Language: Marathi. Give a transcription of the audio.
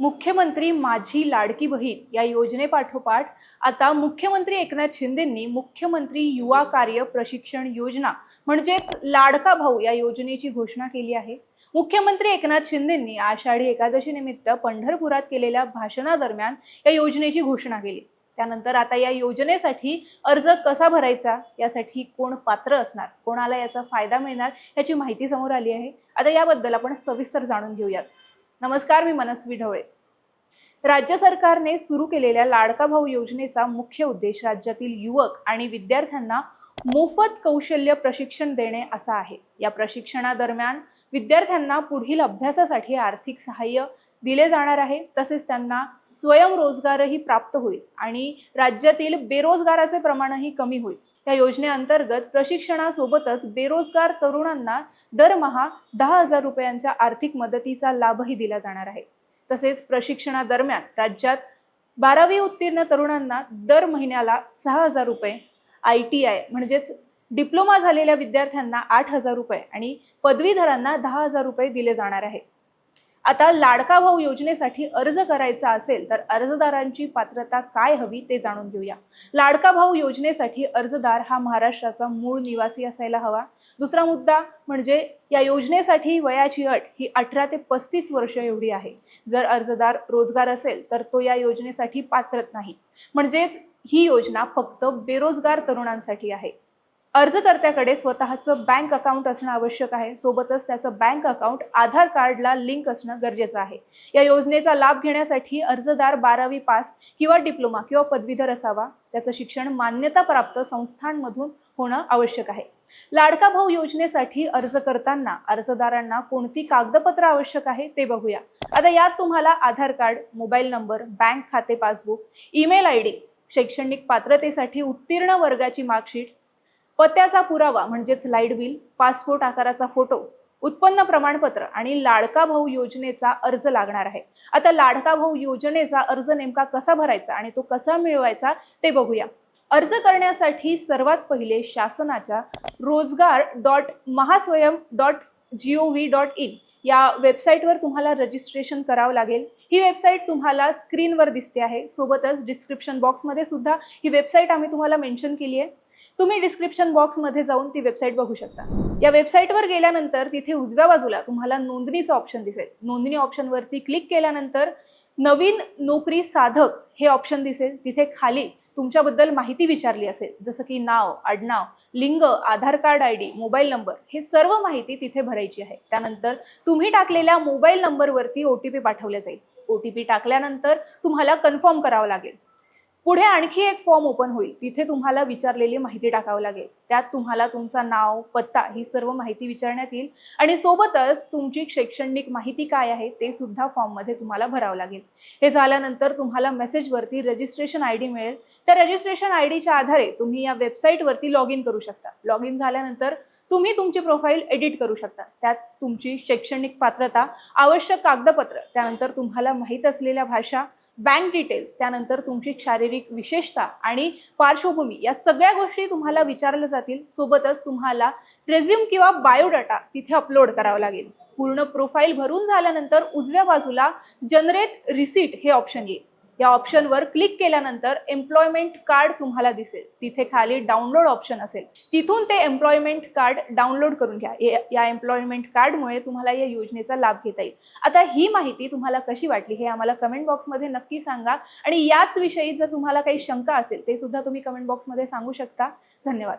मुख्यमंत्री माझी लाडकी बहीण या योजनेपाठोपाठ आता मुख्यमंत्री एकनाथ शिंदेंनी मुख्यमंत्री युवा कार्य प्रशिक्षण योजना म्हणजेच लाडका भाऊ या योजनेची घोषणा केली आहे. मुख्यमंत्री एकनाथ शिंदेंनी आषाढी एकादशी निमित्त पंढरपुरात केलेल्या भाषणादरम्यान या योजनेची घोषणा केली. त्यानंतर आता या योजनेसाठी अर्ज कसा भरायचा? यासाठी कोण पात्र असणार? कोणाला याचा फायदा मिळणार? याची माहिती समोर आली आहे. आता याबद्दल आपण सविस्तर जाणून घेऊयात. नमस्कार मी मनस्वी ढवळे राज्य सरकारने सुरू केलेल्या लाडका भाऊ योजनेचा मुख्य उद्देश राज्यातील युवक आणि विद्यार्थ्यांना मोफत कौशल्य प्रशिक्षण देणे असा आहे. या प्रशिक्षणादरम्यान विद्यार्थ्यांना पुढील अभ्यासासाठी आर्थिक सहाय्य दिले जाणार आहे. तसेच त्यांना स्वयंरोजगारही प्राप्त होईल आणि राज्यातील बेरोजगाराचे प्रमाणही कमी होईल. या योजनेअंतर्गत प्रशिक्षणासोबतच बेरोजगार तरुणांना दरमहा दहा हजार रुपयांच्या आर्थिक मदतीचा लाभही दिला जाणार आहे. तसेच प्रशिक्षणादरम्यान राज्यात बारावी उत्तीर्ण तरुणांना दर महिन्याला सहा हजार रुपये आय टी आय म्हणजेच डिप्लोमा झालेल्या विद्यार्थ्यांना आठ हजार रुपये आणि पदवीधरांना दहा हजार रुपये दिले जाणार आहे. आता लाडका भाऊ योजनेसाठी अर्ज करायचा असेल तर अर्जदारांची पात्रता काय हवी ते जाणून घेऊया. लाडका भाऊ योजनेसाठी अर्जदार हा महाराष्ट्राचा मूळ निवासी असायला हवा. दुसरा मुद्दा म्हणजे या योजनेसाठी वयाची अट ही अठरा ते पस्तीस वर्ष एवढी आहे. जर अर्जदार रोजगार असेल तर तो या योजनेसाठी पात्रत नाही. म्हणजेच ही योजना फक्त बेरोजगार तरुणांसाठी आहे. अर्जकर्त्याकडे स्वतःचं बँक अकाउंट असणं आवश्यक आहे. सोबतच त्याचं बँक अकाउंट आधार कार्डला लिंक असणं गरजेचं आहे. या योजनेचा लाभ घेण्यासाठी अर्जदार बारावी पास किंवा डिप्लोमा किंवा पदवीधर असावा. त्याचं शिक्षण मान्यताप्राप्त संस्थांमधून होणं आवश्यक आहे. लाडका भाऊ योजनेसाठी अर्ज करताना अर्जदारांना कोणती कागदपत्र आवश्यक आहे ते बघूया. आता यात तुम्हाला Aadhaar card mobile number bank खाते पासबुक ईमेल आय डी शैक्षणिक पात्रतेसाठी उत्तीर्ण वर्गाची मार्कशीट पत्त्याचा पुरावा म्हणजेच लाइट बिल पासपोर्ट आकाराचा फोटो उत्पन्न प्रमाणपत्र आणि लाडका भाऊ योजनेचा अर्ज लागणार आहे. आता लाडका भाऊ योजनेचा अर्ज नेमका कसा भरायचा आणि तो कसा मिळवायचा ते बघूया. अर्ज करण्यासाठी सर्वात पहिले शासनाच्या Rojgar dot Mahaswayam dot G O V dot in या वेबसाईटवर तुम्हाला रजिस्ट्रेशन करावं लागेल. ही वेबसाईट तुम्हाला स्क्रीनवर दिसते आहे. सोबतच डिस्क्रिप्शन बॉक्समध्ये सुद्धा ही वेबसाईट आम्ही तुम्हाला मेन्शन केली आहे. तुम्ही डिस्क्रिप्शन बॉक्समध्ये जाऊन ती वेबसाईट बघू शकता. या वेबसाईटवर गेल्यानंतर तिथे उजव्या बाजूला तुम्हाला नोंदणीचं ऑप्शन दिसेल. नोंदणी ऑप्शनवरती क्लिक केल्यानंतर नवीन नोकरी साधक हे ऑप्शन दिसेल. तिथे खाली तुमच्याबद्दल माहिती विचारली असेल जसं की नाव आडनाव लिंग Aadhaar card I D mobile number हे सर्व माहिती तिथे भरायची आहे. त्यानंतर तुम्ही टाकलेल्या मोबाईल नंबरवरती ओ टी पी पाठवले जाईल. ओ टी पी टाकल्यानंतर तुम्हाला कन्फर्म करावं लागेल. पुढे आणखी एक फॉर्म ओपन होईल. तिथे तुम्हाला विचारलेली माहिती टाकावं लागेल. त्यात तुम्हाला तुमचा नाव पत्ता ही सर्व माहिती विचारण्यात येईल. आणि सोबतच तुमची शैक्षणिक माहिती काय आहे ते सुद्धा फॉर्ममध्ये तुम्हाला भरावं लागेल. हे झाल्यानंतर तुम्हाला मेसेजवरती रजिस्ट्रेशन आय डी मिळेल. त्या रजिस्ट्रेशन आय डीच्या आधारे तुम्ही या वेबसाईटवरती लॉग इन करू शकता. लॉग इन झाल्यानंतर तुम्ही तुमची प्रोफाईल एडिट करू शकता. त्यात तुमची शैक्षणिक पात्रता आवश्यक कागदपत्र त्यानंतर तुम्हाला माहीत असलेल्या भाषा बँक डिटेल्स त्यानंतर तुमची शारीरिक विशेषता आणि पार्श्वभूमी या सगळ्या गोष्टी तुम्हाला विचारल्या जातील. सोबतच तुम्हाला रेझ्युम किंवा बायोडाटा तिथे अपलोड करावा लागेल. पूर्ण प्रोफाईल भरून झाल्यानंतर उजव्या बाजूला जनरेट रिसीट हे ऑप्शन येईल. या ऑप्शनवर क्लिक केल्यानंतर एम्प्लॉयमेंट कार्ड तुम्हाला दिसेल. तिथे खाली डाउनलोड ऑप्शन असेल. तिथून ते एम्प्लॉयमेंट कार्ड डाउनलोड करून घ्या. या- या एम्प्लॉयमेंट कार्डमुळे तुम्हाला या योजनेचा लाभ घेता येईल. आता ही माहिती तुम्हाला कशी वाटली हे आम्हाला कमेंट बॉक्समध्ये नक्की सांगा. आणि याच विषयी जर तुम्हाला काही शंका असेल ते सुद्धा तुम्ही कमेंट बॉक्समध्ये सांगू शकता. धन्यवाद.